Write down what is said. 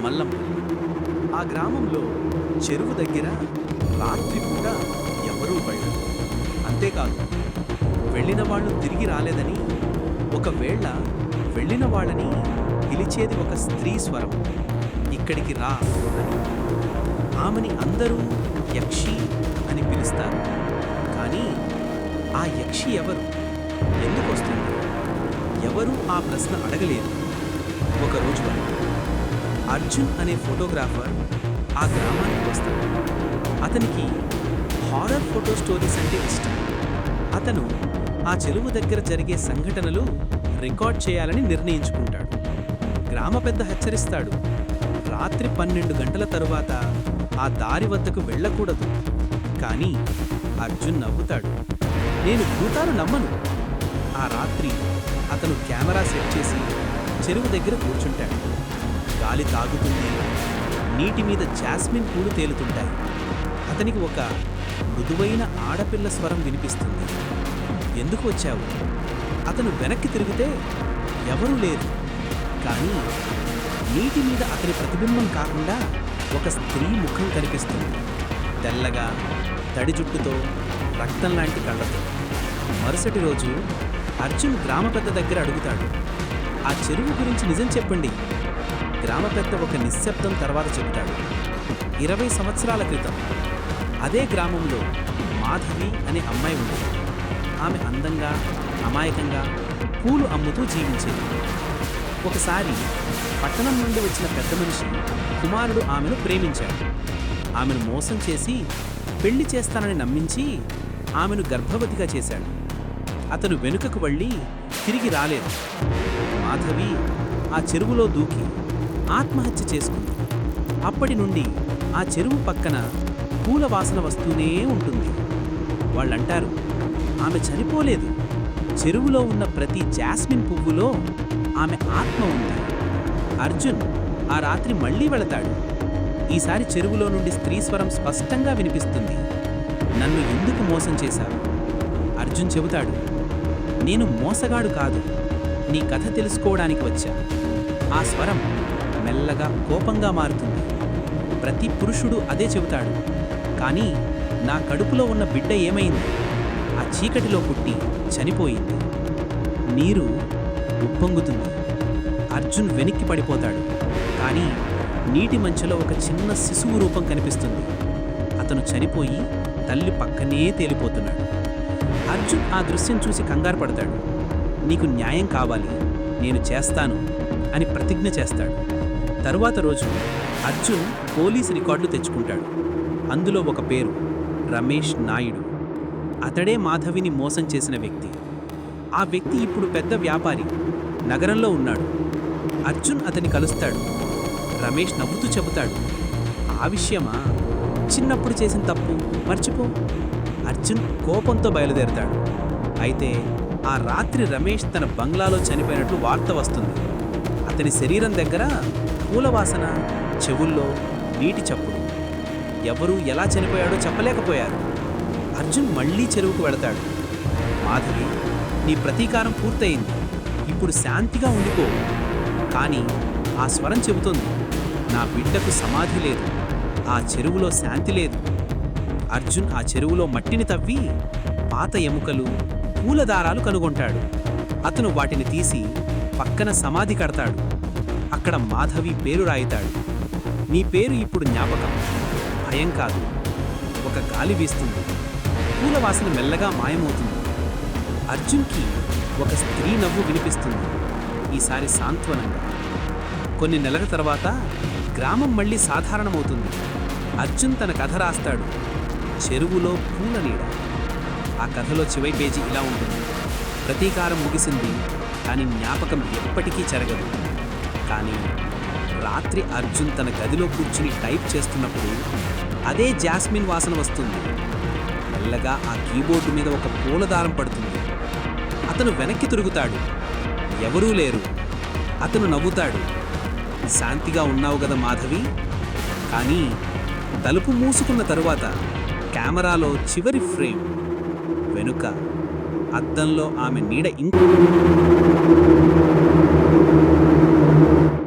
మల్లంపల్లి ఆ గ్రామంలో చెరువు దగ్గర రాత్రిపూట ఎవరూ వెళ్ళరు అంతేకాదు వెళ్ళిన వాళ్ళు తిరిగి రాలేదని ఒకవేళ వెళ్ళిన వాళ్ళని పిలిచేది ఒక స్త్రీ స్వరం. ఇక్కడికి రా అని. ఆమెని అందరూ యక్షి అని పిలుస్తారు. కానీ ఆ యక్షి ఎవరు? ఎందుకు వస్తుంది? ఎవరూ ఆ ప్రశ్న అడగలేదు ఒకరోజు అర్జున్ అనే ఫోటోగ్రాఫర్ ఆ గ్రామానికి వస్తాడు. అతనికి హారర్ ఫోటో స్టోరీస్ అంటే ఇష్టం. అతను ఆ చెరువు దగ్గర జరిగే సంఘటనలు రికార్డ్ చేయాలని నిర్ణయించుకుంటాడు. గ్రామ పెద్ద హెచ్చరిస్తాడు. రాత్రి పన్నెండు గంటల తరువాత ఆ దారి వద్దకు వెళ్ళకూడదు. కానీ అర్జున్ నవ్వుతాడు. నేను భూతాలు నమ్మను. ఆ రాత్రి అతను కెమెరా సెట్ చేసి చెరువు దగ్గర కూర్చుంటాడు. గాలి తాగుతుంది నీటి మీద జాస్మిన్ పూలు తేలుతుంటాయి. అతనికి ఒక మృదువైన ఆడపిల్ల స్వరం వినిపిస్తుంది. ఎందుకు వచ్చావు? అతను వెనక్కి తిరిగితే ఎవరూ లేరు. కానీ నీటి మీద అతని ప్రతిబింబం కాకుండా ఒక స్త్రీ ముఖం కనిపిస్తుంది. తెల్లగా తడి జుట్టుతో రక్తం లాంటి కళ్ళతో. మరుసటి రోజు అర్జున్ గ్రామ పెద్ద దగ్గర అడుగుతాడు. ఆ చెరువు గురించి నిజం చెప్పండి. గ్రామ పెద్ద ఒక నిశ్శబ్దం తర్వాత చెబుతాడు. ఇరవై సంవత్సరాల క్రితం అదే గ్రామంలో మాధవి అనే అమ్మాయి ఉండేది. ఆమె అందంగా అమాయకంగా పూలు అమ్ముతూ జీవించేది. ఒకసారి పట్టణం నుండి వచ్చిన పెద్ద మనిషి కుమారుడు ఆమెను ప్రేమించాడు. ఆమెను మోసం చేసి పెళ్ళి చేస్తానని నమ్మించి ఆమెను గర్భవతిగా చేశాడు. అతను వెనుకకు వెళ్ళి తిరిగి రాలేదు. మాధవి ఆ చెరువులో దూకి ఆత్మహత్య చేసుకుంది. అప్పటి నుండి ఆ చెరువు పక్కన పూల వాసన వస్తూనే ఉంటుంది. వాళ్ళంటారు ఆమె చనిపోలేదు. చెరువులో ఉన్న ప్రతి జాస్మిన్ పువ్వులో ఆమె ఆత్మ ఉంది. అర్జున్ ఆ రాత్రి మళ్ళీ వెళతాడు. ఈసారి చెరువులో నుండి స్త్రీ స్వరం స్పష్టంగా వినిపిస్తుంది. నన్ను ఎందుకు మోసం చేశావు? అర్జున్ చెబుతాడు నేను మోసగాడు కాదు. నీ కథ తెలుసుకోవడానికి వచ్చా. ఆ స్వరం మెల్లగా కోపంగా మారుతుంది. ప్రతి పురుషుడు అదే చెబుతాడు. కానీ నా కడుపులో ఉన్న బిడ్డ ఏమైంది? ఆ చీకటిలో పుట్టి చనిపోయింది. నీరు ఉప్పొంగుతుంది. అర్జున్ వెనక్కి పడిపోతాడు. కానీ నీటి మంచులో ఒక చిన్న శిశువు రూపం కనిపిస్తుంది. అతను చనిపోయి తల్లి పక్కనే తేలిపోతున్నాడు. అర్జున్ ఆ దృశ్యం చూసి కంగారు పడతాడు. నీకు న్యాయం కావాలి. నేను చేస్తాను అని ప్రతిజ్ఞ చేస్తాడు. తరువాత రోజు అర్జున్ పోలీస్ రికార్డులు తెచ్చుకుంటాడు. అందులో ఒక పేరు రమేష్ నాయుడు. అతడే మాధవిని మోసం చేసిన వ్యక్తి. ఆ వ్యక్తి ఇప్పుడు పెద్ద వ్యాపారి నగరంలో ఉన్నాడు. అర్జున్ అతన్ని కలుస్తాడు. రమేష్ నవ్వుతూ చెబుతాడు ఆ విషయమా? చిన్నప్పుడు చేసిన తప్పు. మర్చిపో. అర్జున్ కోపంతో బయలుదేరతాడు. అయితే ఆ రాత్రి రమేష్ తన బంగ్లాలో చనిపోయినట్లు వార్త వస్తుంది. అతని శరీరం దగ్గర పూల వాసన చెవుల్లో నీటి చప్పుడు. ఎవరు ఎలా చనిపోయాడో చెప్పలేకపోయారు. అర్జున్ మళ్ళీ చెరువుకు వెళతాడు. మాధవి నీ ప్రతీకారం పూర్తయింది. ఇప్పుడు శాంతిగా ఉండిపో. కానీ ఆ స్వరం చెబుతుంది. నా బిడ్డకు సమాధి లేదు. ఆ చెరువులో శాంతి లేదు. అర్జున్ ఆ చెరువులో మట్టిని తవ్వి పాత ఎముకలు పూలదారాలు కనుగొంటాడు. అతను వాటిని తీసి పక్కన సమాధి కడతాడు. అక్కడ మాధవి పేరు రాయితాడు. నీ పేరు ఇప్పుడు జ్ఞాపకం. భయం కాదు. ఒక గాలి వీస్తుంది. పూల వాసన మెల్లగా మాయమవుతుంది. అర్జున్కి ఒక స్త్రీ నవ్వు వినిపిస్తుంది. ఈసారి సాంత్వనంగా. కొన్ని నెలల తర్వాత గ్రామం మళ్ళీ సాధారణమవుతుంది. అర్జున్ తన కథ రాస్తాడు. చెరువులో పూల నీడ. ఆ కథలో చివరి పేజీ ఇలా ఉంటుంది. ప్రతీకారం ముగిసింది కానీ జ్ఞాపకం ఎప్పటికీ చెరగదు. కానీ రాత్రి అర్జున్ తన గదిలో కూర్చుని టైప్ చేస్తున్నప్పుడు అదే జాస్మిన్ వాసన వస్తుంది. మెల్లగా ఆ కీబోర్డు మీద ఒక పూలదారం పడుతుంది. అతను వెనక్కి తిరుగుతాడు. ఎవరూ లేరు. అతను నవ్వుతాడు. శాంతిగా ఉన్నావు కదా మాధవి? కానీ తలుపు మూసుకున్న తరువాత కెమెరాలో చివరి ఫ్రేమ్. వెనుక అద్దంలో ఆమె నీడ ఇంకో